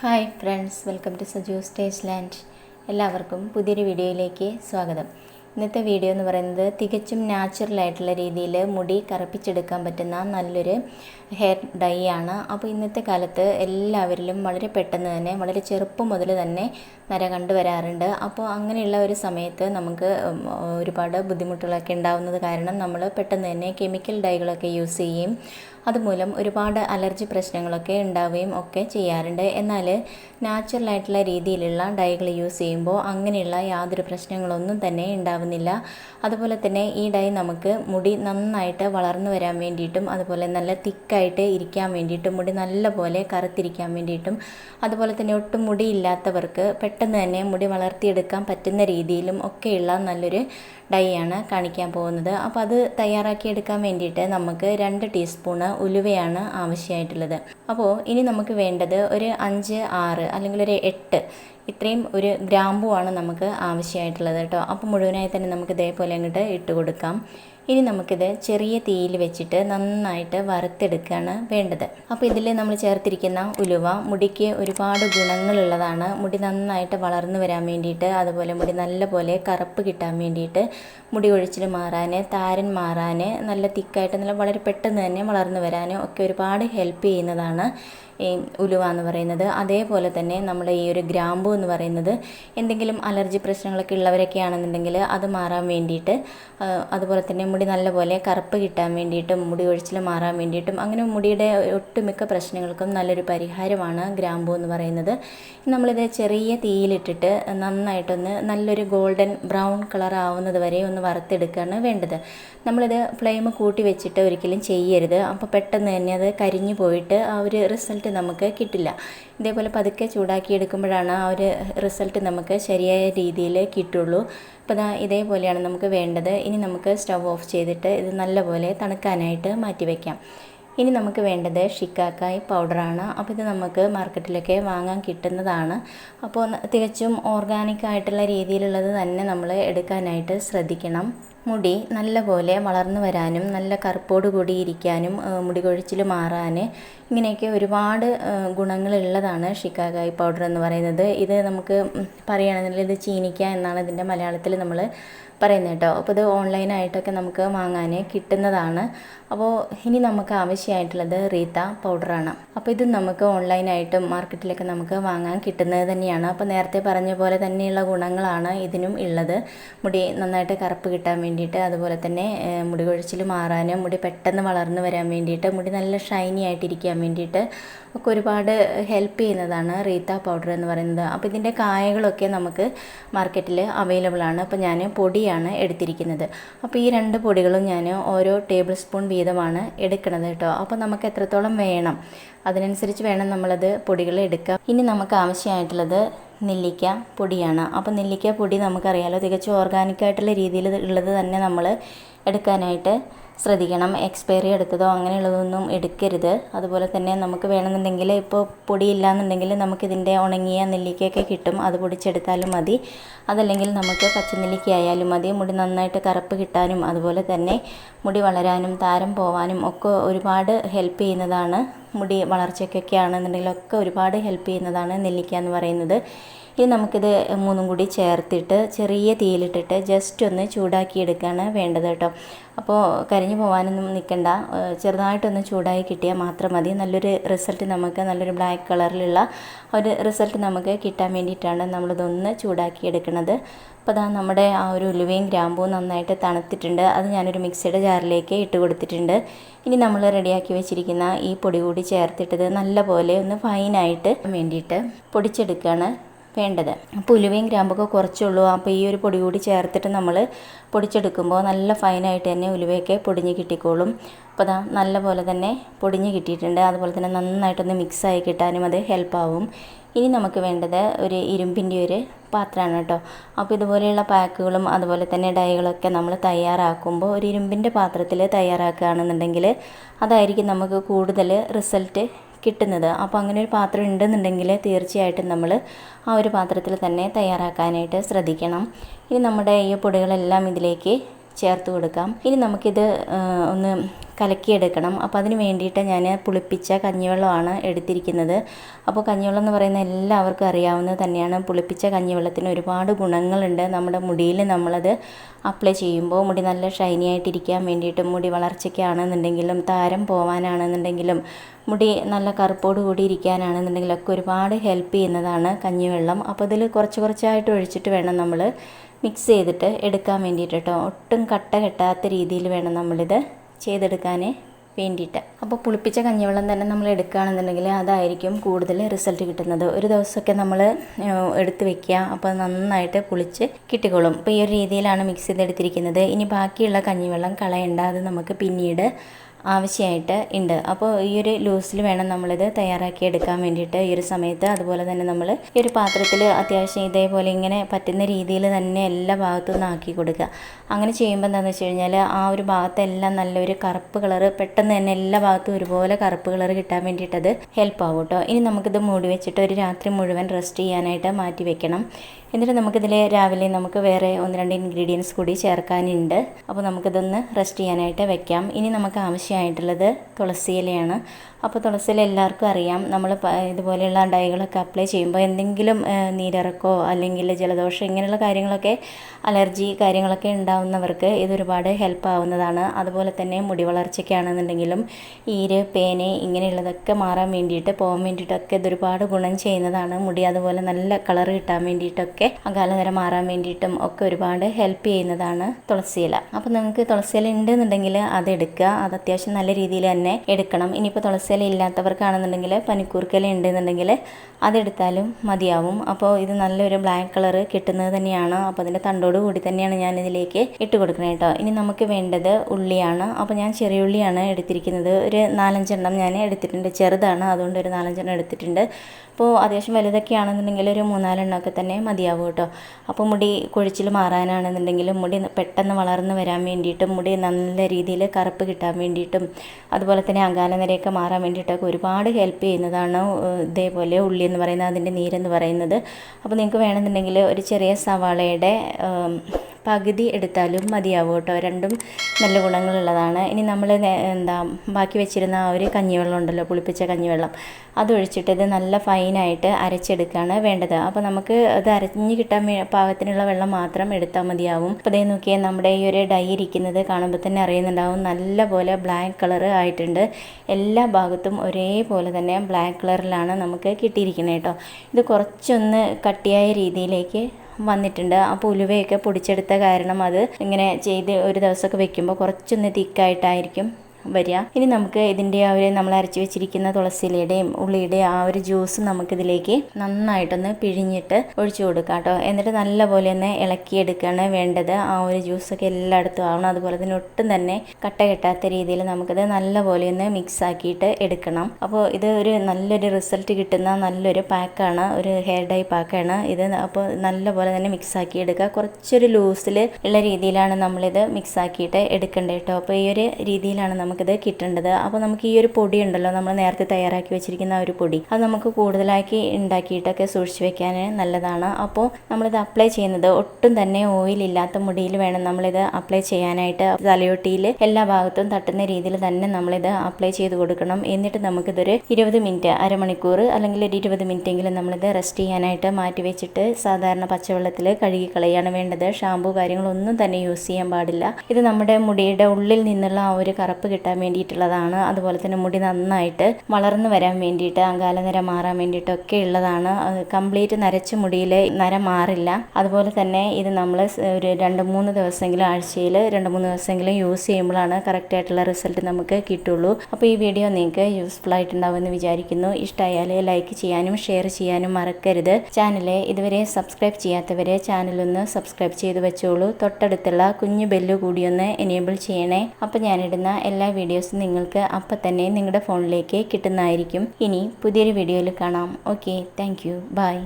Hi friends welcome to Saju stage land എല്ലാവർക്കും പുതിയൊരു വീഡിയോയിലേക്ക് സ്വാഗതം. ഇന്നത്തെ വീഡിയോ എന്ന് പറയുന്നത് തികച്ചും നാച്ചുറൽ ആയിട്ടുള്ള രീതിയിൽ മുടി കറുപ്പിച്ചെടുക്കാൻ പറ്റുന്ന നല്ലൊരു ഹെയർ ഡൈ ആണ്. അപ്പോൾ ഇന്നത്തെ കാലത്ത് എല്ലാവരിലും വളരെ പെട്ടെന്ന് തന്നെ വളരെ ചെറുപ്പം മുതൽ തന്നെ നര കണ്ടുവരാറുണ്ട് അപ്പോൾ അങ്ങനെയുള്ള ഒരു സമയത്ത് നമുക്ക് ഒരുപാട് ബുദ്ധിമുട്ടുകളൊക്കെ ഉണ്ടാവുന്നത് കാരണം നമ്മൾ പെട്ടെന്ന് തന്നെ കെമിക്കൽ ഡൈകളൊക്കെ യൂസ് ചെയ്യും. അതുമൂലം ഒരുപാട് അലർജി പ്രശ്നങ്ങളൊക്കെ ഉണ്ടാവുകയും ഒക്കെ ചെയ്യാറുണ്ട്. എന്നാൽ നാച്ചുറൽ ആയിട്ടുള്ള രീതിയിലുള്ള ഡൈകൾ യൂസ് ചെയ്യുമ്പോൾ അങ്ങനെയുള്ള യാതൊരു പ്രശ്നങ്ങളൊന്നും തന്നെ ഉണ്ടാവുന്നില്ല. അതുപോലെ തന്നെ ഈ ഡൈ നമുക്ക് മുടി നന്നായിട്ട് വളർന്നു വരാൻ വേണ്ടിയിട്ടും അതുപോലെ നല്ല തിക്കായിട്ട് ഇരിക്കാൻ വേണ്ടിയിട്ടും മുടി നല്ലപോലെ കറുത്തിരിക്കാൻ വേണ്ടിയിട്ടും അതുപോലെ തന്നെ ഒട്ടും മുടി ഇല്ലാത്തവർക്ക് പെട്ടെന്ന് തന്നെ മുടി വളർത്തിയെടുക്കാൻ പറ്റുന്ന രീതിയിലും ഒക്കെയുള്ള നല്ലൊരു ഡൈ ആണ് കാണിക്കാൻ പോകുന്നത്. അപ്പോൾ അത് തയ്യാറാക്കിയെടുക്കാൻ വേണ്ടിയിട്ട് നമുക്ക് രണ്ട് ടീസ്പൂണ് ഉലുവയാണ് ആവശ്യമായിട്ടുള്ളത്. അപ്പോൾ ഇനി നമുക്ക് വേണ്ടത് ഒരു അഞ്ച് ആറ് അല്ലെങ്കിൽ ഒരു എട്ട് ഇത്രയും ഒരു ഗ്രാമ്പുവാണ് നമുക്ക് ആവശ്യമായിട്ടുള്ളത് കേട്ടോ. അപ്പോൾ മുഴുവനായി തന്നെ നമുക്ക് ഇതേപോലെ അങ്ങോട്ട് ഇട്ട് കൊടുക്കാം. ഇനി നമുക്കിത് ചെറിയ തീയിൽ വെച്ചിട്ട് നന്നായിട്ട് വറുത്തെടുക്കുകയാണ് വേണ്ടത്. അപ്പോൾ ഇതിൽ നമ്മൾ ചേർത്തിരിക്കുന്ന ഉലുവ മുടിക്ക് ഒരുപാട് ഗുണങ്ങളുള്ളതാണ്. മുടി നന്നായിട്ട് വളർന്നു വരാൻ വേണ്ടിയിട്ട് അതുപോലെ മുടി നല്ലപോലെ കറുപ്പ് കിട്ടാൻ വേണ്ടിയിട്ട് മുടി ഒഴിച്ചിൽ മാറാൻ താരൻ മാറാൻ നല്ല തിക്കായിട്ട് നല്ല വളരെ പെട്ടെന്ന് തന്നെ വളർന്നു വരാനും ഒക്കെ ഒരുപാട് ഹെൽപ്പ് ചെയ്യുന്നതാണ്. ഈ ഉലുവ എന്ന് പറയുന്നത്. അതേപോലെ തന്നെ നമ്മുടെ ഈ ഒരു ഗ്രാമ്പു എന്ന് പറയുന്നത് എന്തെങ്കിലും അലർജി പ്രശ്നങ്ങളൊക്കെ ഉള്ളവരൊക്കെ ആണെന്നുണ്ടെങ്കിൽ അത് മാറാൻ വേണ്ടിയിട്ട് അതുപോലെ തന്നെ മുടി നല്ലപോലെ കറുപ്പ് കിട്ടാൻ വേണ്ടിയിട്ടും മുടി ഒഴിച്ചിൽ മാറാൻ വേണ്ടിയിട്ടും അങ്ങനെ മുടിയുടെ ഒട്ടുമിക്ക പ്രശ്നങ്ങൾക്കും നല്ലൊരു പരിഹാരമാണ് ഗ്രാമ്പു എന്ന് പറയുന്നത്. നമ്മളിത് ചെറിയ തീയിലിട്ടിട്ട് നന്നായിട്ടൊന്ന് നല്ലൊരു ഗോൾഡൻ ബ്രൗൺ കളർ ആവുന്നത് വരെ ഒന്ന് വറുത്തെടുക്കുകയാണ് വേണ്ടത്. നമ്മളിത് ഫ്ലെയിം കൂട്ടി വെച്ചിട്ട് ഒരിക്കലും ചെയ്യരുത്. അപ്പോൾ പെട്ടെന്ന് തന്നെ അത് കരിഞ്ഞു പോയിട്ട് ആ ഒരു റിസൾട്ട് നമുക്ക് കിട്ടില്ല. ഇതേപോലെ പതുക്കെ ചൂടാക്കി എടുക്കുമ്പോഴാണ് ആ ഒരു റിസൾട്ട് നമുക്ക് ശരിയായ രീതിയിൽ കിട്ടുള്ളൂ. അപ്പോൾ ദാ ഇതേപോലെയാണ് നമുക്ക് വേണ്ടത്. ഇനി നമുക്ക് സ്റ്റവ് ഓഫ് ചെയ്തിട്ട് ഇത് നല്ലപോലെ തണുക്കാനായിട്ട് മാറ്റി വയ്ക്കാം ഇനി നമുക്ക് വേണ്ടത് ഷിക്കാക്കായ് പൗഡറാണ്. അപ്പോൾ ഇത് നമുക്ക് മാർക്കറ്റിലൊക്കെ വാങ്ങാൻ കിട്ടുന്നതാണ്. അപ്പോൾ തികച്ചും ഓർഗാനിക് ആയിട്ടുള്ള രീതിയിലുള്ളത് തന്നെ നമ്മൾ എടുക്കാനായിട്ട് ശ്രദ്ധിക്കണം. മുടി നല്ലപോലെ വളർന്നു വരാനും നല്ല കറുപ്പോട് കൂടി ഇരിക്കാനും മുടി കൊഴിച്ചിൽ മാറാൻ ഇങ്ങനെയൊക്കെ ഒരുപാട് ഗുണങ്ങളുള്ളതാണ് ഷിക്കാഗായി പൗഡർ എന്ന് പറയുന്നത്. ഇത് നമുക്ക് പറയുകയാണെന്നുണ്ടെങ്കിൽ ഇത് ചീനിക്ക എന്നാണ് ഇതിന്റെ മലയാളത്തിൽ നമ്മൾ പറയുന്നത് കേട്ടോ. അപ്പോൾ ഇത് ഓൺലൈനായിട്ടൊക്കെ നമുക്ക് വാങ്ങാൻ കിട്ടുന്നതാണ്. അപ്പോൾ ഇനി നമുക്ക് ആവശ്യമായിട്ടുള്ളത് റീത്ത പൗഡറാണ് അപ്പോൾ ഇത് നമുക്ക് ഓൺലൈനായിട്ടും മാർക്കറ്റിലൊക്കെ നമുക്ക് വാങ്ങാൻ കിട്ടുന്നത് തന്നെയാണ്. അപ്പോൾ നേരത്തെ പറഞ്ഞ പോലെ തന്നെയുള്ള ഗുണങ്ങളാണ് ഇതിനും ഉള്ളത്. മുടി നന്നായിട്ട് കറുപ്പ് കിട്ടാൻ വേണ്ടിയിട്ട് അതുപോലെ തന്നെ മുടി കൊഴിച്ചിൽ മാറാനും മുടി പെട്ടെന്ന് വളർന്നു വരാൻ വേണ്ടിയിട്ട് മുടി നല്ല ഷൈനി ആയിട്ടിരിക്കാൻ വേണ്ടിയിട്ട് ഒക്കെ ഒരുപാട് ഹെൽപ്പ് ചെയ്യുന്നതാണ് റീത്ത പൗഡർ എന്ന് പറയുന്നത്. അപ്പോൾ ഇതിന്റെ കായകളൊക്കെ നമുക്ക് മാർക്കറ്റിൽ അവൈലബിൾ ആണ്. അപ്പോൾ ഞാൻ പൊടിയാണ് എടുത്തിരിക്കുന്നത്. അപ്പോൾ ഈ രണ്ട് പൊടികളും ഞാൻ ഓരോ ടേബിൾ സ്പൂൺ വീതമാണ് എടുക്കുന്നത് കേട്ടോ. അപ്പോൾ നമുക്ക് എത്രത്തോളം വേണം? അതിനനുസരിച്ച് വേണം നമ്മളത് പൊടികൾ എടുക്കുക ഇനി നമുക്ക് ആവശ്യമായിട്ടുള്ളത് നെല്ലിക്ക പൊടിയാണ്. അപ്പോൾ നെല്ലിക്ക പൊടി നമുക്കറിയാലോ തികച്ചും ഓർഗാനിക്കായിട്ടുള്ള രീതിയിൽ ഉള്ളത് തന്നെ നമ്മൾ എടുക്കാനായിട്ട് ശ്രദ്ധിക്കണം. എക്സ്പയറി എടുത്തതോ അങ്ങനെയുള്ളതൊന്നും എടുക്കരുത്. അതുപോലെ തന്നെ നമുക്ക് വേണമെന്നുണ്ടെങ്കിൽ ഇപ്പോൾ പൊടിയില്ല എന്നുണ്ടെങ്കിൽ നമുക്കിതിന്റെ ഉണങ്ങിയ നെല്ലിക്കയൊക്കെ കിട്ടും. അത് പൊടിച്ചെടുത്താലും മതി. അതല്ലെങ്കിൽ നമുക്ക് പച്ചനെല്ലിക്ക ആയാലും മതി. മുടി നന്നായിട്ട് കറുപ്പ് കിട്ടാനും അതുപോലെ തന്നെ മുടി വളരാനും താരം പോവാനും ഒക്കെ ഒരുപാട് ഹെൽപ്പ് ചെയ്യുന്നതാണ്. മുടി വളർച്ചയ്ക്കൊക്കെ ആണെന്നുണ്ടെങ്കിലൊക്കെ ഒരുപാട് ഹെൽപ്പ് ചെയ്യുന്നതാണ് നെല്ലിക്ക എന്ന് പറയുന്നത്. ഇനി നമുക്കിത് മൂന്നും കൂടി ചേർത്തിട്ട് ചെറിയ തീയിലിട്ടിട്ട് ജസ്റ്റ് ഒന്ന് ചൂടാക്കിയെടുക്കുകയാണ് വേണ്ടത് കേട്ടോ. അപ്പോൾ കരിഞ്ഞു പോകാനൊന്നും നിൽക്കണ്ട ചെറുതായിട്ടൊന്ന് ചൂടായി കിട്ടിയാൽ മാത്രം മതി. നല്ലൊരു റിസൾട്ട് നമുക്ക് നല്ലൊരു ബ്ലാക്ക് കളറിലുള്ള ഒരു റിസൾട്ട് നമുക്ക് കിട്ടാൻ വേണ്ടിയിട്ടാണ് നമ്മളിതൊന്ന് ചൂടാക്കി എടുക്കുന്നത് അപ്പോൾ അതാ നമ്മുടെ ആ ഒരു ഉലുവയും ഗ്രാമ്പൂവും നന്നായിട്ട് തണുത്തിട്ടുണ്ട്. അത് ഞാനൊരു മിക്സിയുടെ ജാറിലേക്ക് ഇട്ട് കൊടുത്തിട്ടുണ്ട്. ഇനി നമ്മൾ റെഡിയാക്കി വെച്ചിരിക്കുന്ന ഈ പൊടി കൂടി ചേർത്തിട്ടത് നല്ലപോലെ ഒന്ന് ഫൈനായിട്ട് വേണ്ടിയിട്ട് പൊടിച്ചെടുക്കുകയാണ് വേണ്ടത്. അപ്പോൾ ഉലുവയും ഗ്രാമ്പൊക്കെ കുറച്ചുള്ളൂ. അപ്പോൾ ഈ ഒരു പൊടി കൂടി ചേർത്തിട്ട് നമ്മൾ പൊടിച്ചെടുക്കുമ്പോൾ നല്ല ഫൈനായിട്ട് തന്നെ ഉലുവയൊക്കെ പൊടിഞ്ഞ് കിട്ടിക്കോളും. അപ്പോൾ അതാ നല്ല പോലെ തന്നെ പൊടിഞ്ഞ് കിട്ടിയിട്ടുണ്ട്. അതുപോലെ തന്നെ നന്നായിട്ടൊന്ന് മിക്സായി കിട്ടാനും അത് ഹെൽപ്പാവും ഇനി നമുക്ക് വേണ്ടത് ഒരു ഇരുമ്പിന്റെ ഒരു പാത്രമാണ് കേട്ടോ. അപ്പോൾ ഇതുപോലെയുള്ള പാക്കുകളും അതുപോലെ തന്നെ ഡൈകളൊക്കെ നമ്മൾ തയ്യാറാക്കുമ്പോൾ ഒരു ഇരുമ്പിന്റെ പാത്രത്തിൽ തയ്യാറാക്കുകയാണെന്നുണ്ടെങ്കിൽ അതായിരിക്കും നമുക്ക് കൂടുതൽ റിസൾട്ട് കിട്ടുന്നത്. അപ്പോൾ അങ്ങനെ ഒരു പാത്രം ഉണ്ടെന്നുണ്ടെങ്കിൽ തീർച്ചയായിട്ടും നമ്മൾ ആ ഒരു പാത്രത്തിൽ തന്നെ തയ്യാറാക്കാനായിട്ട് ശ്രദ്ധിക്കണം. ഇനി നമ്മുടെ ഈ പൊടികളെല്ലാം ഇതിലേക്ക് ചേർത്ത് കൊടുക്കാം. ഇനി നമുക്കിത് ഒന്ന് കലക്കിയെടുക്കണം. അപ്പോൾ അതിന് വേണ്ടിയിട്ട് ഞാൻ പുളിപ്പിച്ച കഞ്ഞിവെള്ളമാണ് എടുത്തിരിക്കുന്നത്. അപ്പോൾ കഞ്ഞിവെള്ളം എന്ന് പറയുന്നത് എല്ലാവർക്കും അറിയാവുന്നത് തന്നെയാണ്. പുളിപ്പിച്ച കഞ്ഞിവെള്ളത്തിന് ഒരുപാട് ഗുണങ്ങളുണ്ട്. നമ്മുടെ മുടിയിൽ നമ്മളത് അപ്ലൈ ചെയ്യുമ്പോൾ മുടി നല്ല ഷൈനി ആയിട്ടിരിക്കാൻ വേണ്ടിയിട്ടും മുടി വളർച്ചയ്ക്കാണെന്നുണ്ടെങ്കിലും താരം പോവാനാണെന്നുണ്ടെങ്കിലും മുടി നല്ല കറുപ്പോട് കൂടി ഇരിക്കാനാണെന്നുണ്ടെങ്കിലും ഒക്കെ ഒരുപാട് ഹെൽപ്പ് ചെയ്യുന്നതാണ് കഞ്ഞിവെള്ളം. അപ്പോൾ ഇതിൽ കുറച്ച് കുറച്ചായിട്ട് ഒഴിച്ചിട്ട് വേണം നമ്മൾ മിക്സ് ചെയ്തിട്ട് എടുക്കാൻ വേണ്ടിയിട്ട് കേട്ടോ. ഒട്ടും കട്ട കെട്ടാത്ത രീതിയിൽ വേണം നമ്മളിത് ചെയ്തെടുക്കാൻ വേണ്ടിയിട്ട്. അപ്പോൾ പുളിപ്പിച്ച കഞ്ഞിവെള്ളം തന്നെ നമ്മൾ എടുക്കുകയാണെന്നുണ്ടെങ്കിൽ അതായിരിക്കും കൂടുതൽ റിസൾട്ട് കിട്ടുന്നത്. ഒരു ദിവസമൊക്കെ നമ്മൾ എടുത്ത് വെക്കുക. അപ്പോൾ നന്നായിട്ട് പുളിച്ച് കിട്ടിക്കോളും. അപ്പോൾ ഈ ഒരു രീതിയിലാണ് മിക്സ് ചെയ്തെടുത്തിരിക്കുന്നത്. ഇനി ബാക്കിയുള്ള കഞ്ഞിവെള്ളം കളയണ്ട. അത് നമുക്ക് പിന്നീട് ആവശ്യമായിട്ട് ഉണ്ട്. അപ്പോൾ ഈ ഒരു ലൂസിൽ വേണം നമ്മളിത് തയ്യാറാക്കി എടുക്കാൻ വേണ്ടിയിട്ട് ഈ ഒരു സമയത്ത്. അതുപോലെ തന്നെ നമ്മൾ ഈ ഒരു പാത്രത്തിൽ അത്യാവശ്യം ഇതേപോലെ ഇങ്ങനെ പറ്റുന്ന രീതിയിൽ തന്നെ എല്ലാ ഭാഗത്തും ആക്കി കൊടുക്കുക. അങ്ങനെ ചെയ്യുമ്പോൾ എന്താണെന്ന് വെച്ച് കഴിഞ്ഞാൽ ആ ഒരു ഭാഗത്തെല്ലാം നല്ലൊരു കറുപ്പ് കളറ് പെട്ടെന്ന് തന്നെ എല്ലാ ഭാഗത്തും ഒരുപോലെ കറുപ്പ് കളറ് കിട്ടാൻ വേണ്ടിയിട്ടത് ഹെൽപ്പ് ആവും കേട്ടോ. ഇനി നമുക്കിത് മൂടി വെച്ചിട്ട് ഒരു രാത്രി മുഴുവൻ റെസ്റ്റ് ചെയ്യാനായിട്ട് മാറ്റി വെക്കണം. എന്നിട്ട് നമുക്കിതിൽ രാവിലെ നമുക്ക് വേറെ ഒന്ന് രണ്ട് ഇൻഗ്രീഡിയൻസ് കൂടി ചേർക്കാനുണ്ട്. അപ്പോൾ നമുക്കിതൊന്ന് റെസ്റ്റ് ചെയ്യാനായിട്ട് വെക്കാം. ഇനി നമുക്ക് ആവശ്യമായിട്ടുള്ളത് തുളസി ഇലയാണ്. അപ്പോൾ തുളസിൽ എല്ലാവർക്കും അറിയാം. നമ്മൾ ഇതുപോലെയുള്ള ഡൈകളൊക്കെ അപ്ലൈ ചെയ്യുമ്പോൾ എന്തെങ്കിലും നീരിറക്കോ അല്ലെങ്കിൽ ജലദോഷം ഇങ്ങനെയുള്ള കാര്യങ്ങളൊക്കെ അലർജി കാര്യങ്ങളൊക്കെ ഉണ്ടാവുന്നവർക്ക് ഇതൊരുപാട് ഹെൽപ്പ് ആവുന്നതാണ്. അതുപോലെ തന്നെ മുടി വളർച്ചയ്ക്കാണെന്നുണ്ടെങ്കിലും ഈര് പേന് ഇങ്ങനെയുള്ളതൊക്കെ മാറാൻ വേണ്ടിയിട്ട് പോകാൻ വേണ്ടിയിട്ടൊക്കെ ഇതൊരുപാട് ഗുണം ചെയ്യുന്നതാണ്. മുടി അതുപോലെ നല്ല കളർ കിട്ടാൻ വേണ്ടിയിട്ടൊക്കെ അകാലനിര മാറാൻ വേണ്ടിയിട്ടും ഒക്കെ ഒരുപാട് ഹെൽപ്പ് ചെയ്യുന്നതാണ് തുളസിയില. അപ്പോൾ നിങ്ങൾക്ക് തുളസിയില ഉണ്ടെന്നുണ്ടെങ്കിൽ അത് എടുക്കുക. അത് അത്യാവശ്യം നല്ല രീതിയിൽ തന്നെ എടുക്കണം. ഇനിയിപ്പോൾ തുളസിയില ഇല്ലാത്തവർക്കാണെന്നുണ്ടെങ്കിൽ പനിക്കൂർക്കല ഉണ്ടെന്നുണ്ടെങ്കിൽ അതെടുത്താലും മതിയാവും. അപ്പോൾ ഇത് നല്ലൊരു ബ്ലാക്ക് കളർ കിട്ടുന്നത് തന്നെയാണ്. അപ്പോൾ അതിന്റെ തണ്ടോട് കൂടി തന്നെയാണ് ഞാൻ ഇതിലേക്ക് ഇട്ട് കൊടുക്കുന്നത് കേട്ടോ. ഇനി നമുക്ക് വേണ്ടത് ഉള്ളിയാണ്. അപ്പോൾ ഞാൻ ചെറിയ ഉള്ളിയാണ് എടുത്തിരിക്കുന്നത്. ഒരു നാലഞ്ചെണ്ണം ഞാൻ എടുത്തിട്ടുണ്ട്. ചെറുതാണ്. അതുകൊണ്ട് ഒരു നാലഞ്ചെണ്ണം എടുത്തിട്ടുണ്ട്. അപ്പോൾ അത്യാവശ്യം വലുതൊക്കെ ആണെന്നുണ്ടെങ്കിൽ ഒരു മൂന്നാലെണ്ണമൊക്കെ തന്നെ മതിയാവും കേട്ടോ. അപ്പോൾ മുടി കൊഴിച്ചിൽ മാറാനാണെന്നുണ്ടെങ്കിലും മുടി പെട്ടെന്ന് വളർന്നു വരാൻ വേണ്ടിയിട്ടും മുടി നല്ല രീതിയിൽ കറുപ്പ് കിട്ടാൻ വേണ്ടിയിട്ടും അതുപോലെ തന്നെ അകാലനിരയൊക്കെ മാറാൻ വേണ്ടിയിട്ടൊക്കെ ഒരുപാട് ഹെൽപ്പ് ചെയ്യുന്നതാണ് ഇതേപോലെ ഉള്ളി എന്ന് പറയുന്നത് അതിന്റെ നീരെന്ന് പറയുന്നത്. അപ്പോൾ നിങ്ങൾക്ക് വേണമെന്നുണ്ടെങ്കിൽ ഒരു ചെറിയ സവാളയുടെ പകുതി എടുത്താലും മതിയാവും കേട്ടോ. രണ്ടും നല്ല ഗുണങ്ങളുള്ളതാണ്. ഇനി നമ്മൾ എന്താ ബാക്കി വെച്ചിരുന്ന ആ ഒരു കഞ്ഞിവെള്ളം ഉണ്ടല്ലോ പുളിപ്പിച്ച കഞ്ഞിവെള്ളം. അതൊഴിച്ചിട്ട് ഇത് നല്ല ഫൈനായിട്ട് അരച്ചെടുക്കുകയാണ് വേണ്ടത്. അപ്പോൾ നമുക്ക് അത് അരഞ്ഞ് കിട്ടാൻ പാകത്തിനുള്ള വെള്ളം മാത്രം എടുത്താൽ മതിയാവും. അപ്പോൾ ഇതേ നോക്കിയാൽ നമ്മുടെ ഈ ഒരു ഡൈ ഇരിക്കുന്നത് കാണുമ്പോൾ തന്നെ അറിയുന്നുണ്ടാവും. നല്ല പോലെ ബ്ലാക്ക് കളർ ആയിട്ടുണ്ട്. എല്ലാ ഭാഗത്തും ഒരേപോലെ തന്നെ ബ്ലാക്ക് കളറിലാണ് നമുക്ക് കിട്ടിയിരിക്കുന്നത് കേട്ടോ. ഇത് കുറച്ചൊന്ന് കട്ടിയായ രീതിയിലേക്ക് വന്നിട്ടുണ്ട്. ആ ഉലുവയൊക്കെ പൊടിച്ചെടുത്ത കാരണം അത് ഇങ്ങനെ ചെയ്ത് ഒരു ദിവസമൊക്കെ വെക്കുമ്പോൾ കുറച്ചൊന്ന് തിക്കായിട്ടായിരിക്കും. വരിക. ഇനി നമുക്ക് ഇതിന്റെ ആ ഒരു നമ്മൾ അരച്ച് വെച്ചിരിക്കുന്ന തുളസിയിലയുടെയും ഉള്ളിയുടെയും ആ ഒരു ജ്യൂസ് നമുക്കിതിലേക്ക് നന്നായിട്ടൊന്ന് പിഴിഞ്ഞിട്ട് ഒഴിച്ചു കൊടുക്കാം കേട്ടോ. എന്നിട്ട് നല്ലപോലെ ഒന്ന് ഇളക്കിയെടുക്കുകയാണ് വേണ്ടത്. ആ ഒരു ജ്യൂസൊക്കെ എല്ലായിടത്തും ആവണം. അതുപോലെ തന്നെ ഒട്ടും തന്നെ കട്ട കെട്ടാത്ത രീതിയിൽ നമുക്കിത് നല്ലപോലെ ഒന്ന് മിക്സ് ആക്കിയിട്ട് എടുക്കണം. അപ്പോൾ ഇത് ഒരു നല്ലൊരു റിസൾട്ട് കിട്ടുന്ന നല്ലൊരു പാക്കാണ് ഒരു ഹെയർ ഡൈ പാക്കാണ് ഇത്. അപ്പോൾ നല്ലപോലെ തന്നെ മിക്സ് ആക്കി എടുക്കുക. കുറച്ചൊരു ലൂസിൽ ഉള്ള രീതിയിലാണ് നമ്മളിത് മിക്സ് ആക്കിയിട്ട് എടുക്കേണ്ടത് കേട്ടോ. അപ്പോൾ ഈ ഒരു രീതിയിലാണ് നമുക്ക് നമുക്കിത് കിട്ടേണ്ടത്. അപ്പോൾ നമുക്ക് ഈ ഒരു പൊടി ഉണ്ടല്ലോ നമ്മൾ നേരത്തെ തയ്യാറാക്കി വെച്ചിരിക്കുന്ന ഒരു പൊടി അത് നമുക്ക് കൂടുതലാക്കി ഉണ്ടാക്കിയിട്ടൊക്കെ സൂക്ഷിച്ച് വെക്കാൻ നല്ലതാണ്. അപ്പോൾ നമ്മളിത് അപ്ലൈ ചെയ്യുന്നത് ഒട്ടും തന്നെ ഓയിൽ ഇല്ലാത്ത മുടിയിൽ വേണം നമ്മളിത് അപ്ലൈ ചെയ്യാനായിട്ട്. തലയൊട്ടിയിൽ എല്ലാ ഭാഗത്തും തട്ടുന്ന രീതിയിൽ തന്നെ നമ്മളിത് അപ്ലൈ ചെയ്ത് കൊടുക്കണം. എന്നിട്ട് നമുക്കിതൊരു ഇരുപത് മിനിറ്റ് അരമണിക്കൂർ അല്ലെങ്കിൽ ഒരു ഇരുപത് മിനിറ്റ് എങ്കിലും നമ്മളിത് റെസ്റ്റ് ചെയ്യാനായിട്ട് മാറ്റി വെച്ചിട്ട് സാധാരണ പച്ചവെള്ളത്തിൽ കഴുകി കളയാണ് വേണ്ടത്. ഷാമ്പു കാര്യങ്ങളൊന്നും തന്നെ യൂസ് ചെയ്യാൻ പാടില്ല. ഇത് നമ്മുടെ മുടിയുടെ ഉള്ളിൽ നിന്നുള്ള ആ ഒരു കറുപ്പ് കിട്ടാൻ വേണ്ടിയിട്ടുള്ളതാണ്. അതുപോലെ തന്നെ മുടി നന്നായിട്ട് വളർന്നു വരാൻ വേണ്ടിയിട്ട് അങ്കാല നിര മാറാൻ വേണ്ടിയിട്ടൊക്കെ ഉള്ളതാണ്. കംപ്ലീറ്റ് നരച്ച മുടിയിൽ നര മാറില്ല. അതുപോലെ തന്നെ ഇത് നമ്മൾ ഒരു രണ്ട് മൂന്ന് ദിവസമെങ്കിലും ആഴ്ചയിൽ രണ്ട് മൂന്ന് ദിവസമെങ്കിലും യൂസ് ചെയ്യുമ്പോഴാണ് കറക്റ്റ് ആയിട്ടുള്ള റിസൾട്ട് നമുക്ക് കിട്ടുള്ളൂ. അപ്പോൾ ഈ വീഡിയോ നിങ്ങൾക്ക് യൂസ്ഫുൾ ആയിട്ടുണ്ടാവുമെന്ന് വിചാരിക്കുന്നു. ഇഷ്ടമായാൽ ലൈക്ക് ചെയ്യാനും ഷെയർ ചെയ്യാനും മറക്കരുത്. ചാനലെ ഇതുവരെ സബ്സ്ക്രൈബ് ചെയ്യാത്തവരെ ചാനലൊന്ന് സബ്സ്ക്രൈബ് ചെയ്ത് വെച്ചോളൂ. തൊട്ടടുത്തുള്ള കുഞ്ഞു ബെല്ല് കൂടിയൊന്ന് എനേബിൾ ചെയ്യണേ. അപ്പോൾ ഞാനിടുന്ന എല്ലാ വീഡിയോസ് നിങ്ങൾക്ക് അപ്പം തന്നെ നിങ്ങളുടെ ഫോണിലേക്ക് കിട്ടുന്നതായിരിക്കും. ഇനി പുതിയൊരു വീഡിയോയിൽ കാണാം. Okay thank bye